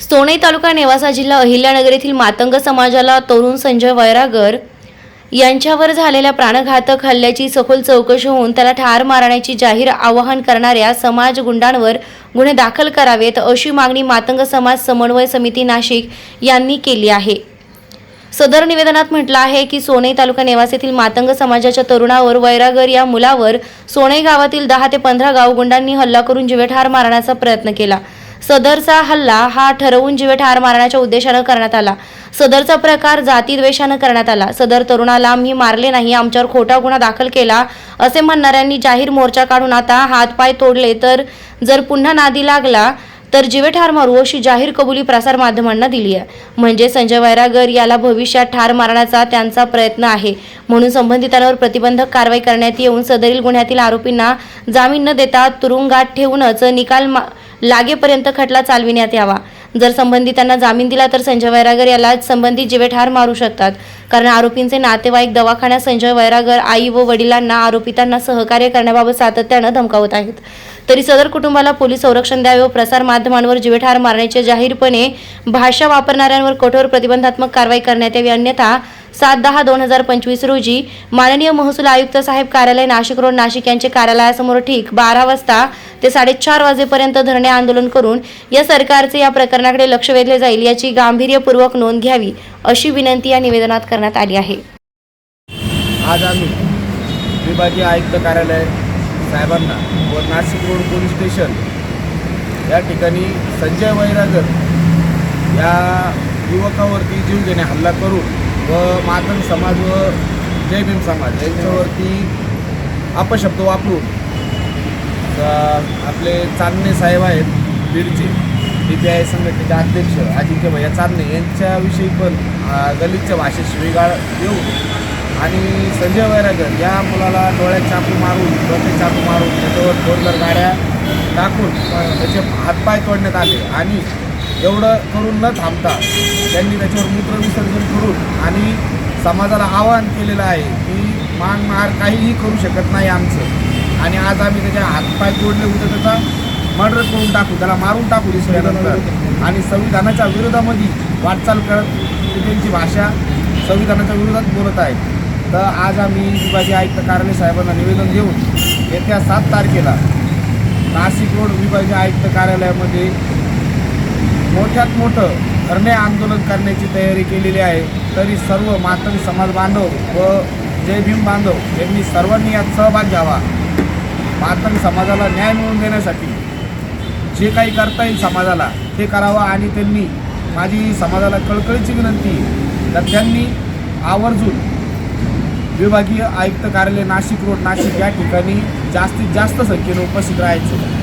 सोनई तालुका नेवासा जिल्हा अहिल्यानगर येथील मातंग समाजाला तरुण संजय वैरागर यांच्यावर झालेल्या प्राणघातक हल्ल्याची सखोल चौकशी होऊन त्याला ठार मारण्याची जाहीर आवाहन करणाऱ्या समाज गुंडांवर गुन्हे दाखल करावेत अशी मागणी मातंग समाज समन्वय समिती नाशिक यांनी केली आहे. सदर निवेदनात म्हटलं आहे की सोनई तालुका नेवासीतील मातंग समाजाच्या तरुणावर वैरागर या मुलावर सोनई गावातील दहा ते पंधरा गावगुंडांनी हल्ला करून जीवेठार मारण्याचा प्रयत्न केला. सदरचा हल्ला हा ठरवून जीवे ठार मारण्याच्या उद्देशानं करण्यात आला. सदरचा प्रकार जातीद्वेषानं करण्यात आला. सदर तरुणाला मी मारले नाही आमच्यावर खोटा गुन्हा दाखल केला असे म्हणणाऱ्यांनी जाहीर मोर्चा काढून आता हातपाय तोडले. तर जर पुन्हा नादी लागला तर जीवे ठार मारू अशी जाहीर कबुली प्रसार माध्यमांना दिली आहे. म्हणजे संजय वैरागर याला भविष्यात ठार मारण्याचा त्यांचा प्रयत्न आहे. म्हणून संबंधितांवर प्रतिबंधक कारवाई करण्यात येऊन सदरील गुन्ह्यातील आरोपींना जामीन न देता तुरुंगात ठेवूनच निकाल मा- लागेपर्यंत खटला चालविण्यात यावा. जर संबंधितांना जामीन दिला तर संजय वैरागर याला संबंधित जीवे ठार मारू शकतात. कारण आरोपींचे नातेवाईक दवाखान्यात संजय वैरागर आई व वडिलांना आरोपितांना सहकार्य करण्याबाबत सातत्यानं धमकावत आहेत. तरी सदर कुटुंबाला पोलीस संरक्षण द्यावे व प्रसार माध्यमांवर जीवेठार मारण्याचे जाहीरपणे भाषा वापरणाऱ्यांवर कठोर प्रतिबंधात्मक कारवाई करण्यात यावी अन्यथा सात दहा दोन हजार पंचवीस रोजी माननीय महसूल आयुक्त साहेब कार्यालय नाशिक रोड नाशिक यांचे कार्यालयासमोर ठीक बारा वाजता ते साडेचार वाजेपर्यंत धरणे आंदोलन करून या सरकारचे या प्रकरणाकडे लक्ष वेधले जाईल याची गांभीर्यपूर्वक नोंद घ्यावी अशी विनंती या निवेदनात करण्यात आली आहे. आज आम्ही विभागीय आयुक्त कार्यालय साहेबांना व नाशिक रोड पोलीस स्टेशन या ठिकाणी संजय वैरागर या युवकावरती जीव घेणे हल्ला करून व माधन समाज व जय भीम समाज यांच्यावरती अपशब्द वापरून आपले चांदणे साहेब आहेत बीडचे. डी पी आय संघटनेचे अध्यक्ष अजिंक्य भैया चांदणे यांच्याविषयी पण गलितच्या भाषेत शिवीगाळ देऊन आणि संजय वैरागर या मुलाला डोळ्यात चाकू मारून डोक्यात चाकू मारून त्याच्यावर फोर गाड्या टाकून त्याचे हातपाय तोडण्यात आले. आणि एवढं करून न थांबता त्यांनी त्याच्यावर मूत्रविसर्जन करून आणि समाजाला आवाहन केलेलं आहे की मान मार काहीही करू शकत नाही आमचं. आणि आज आम्ही त्याच्या हातपाय तोडले उद्या त्याचा मर्डर करून टाकू त्याला मारून टाकू दुसऱ्यानंतर आणि संविधानाच्या विरोधामध्ये वाटचाल करत त्यांची भाषा संविधानाच्या विरोधात बोलत आहे. तर आज आम्ही विभागीय आयुक्त कार्यालय साहेबांना निवेदन देऊन येत्या सात तारखेला नाशिक रोड विभागीय आयुक्त कार्यालयामध्ये मोठ्यात मोठं धरणे आंदोलन करण्याची तयारी केलेली आहे. तरी सर्व मातंग समाज बांधव व जय भीम बांधव यांनी सर्वांनी यात सहभाग घ्यावा. मातंग समाजाला न्याय मिळवून देण्यासाठी जे काही करता येईल समाजाला ते करावं आणि त्यांनी माझी समाजाला कळकळीची विनंती तर त्यांनी आवर्जून विभागीय आयुक्त कार्यालय नाशिक रोड नाशिक या ठिकाणी जास्तीत जास्त संख्येने उपस्थित राहायचं.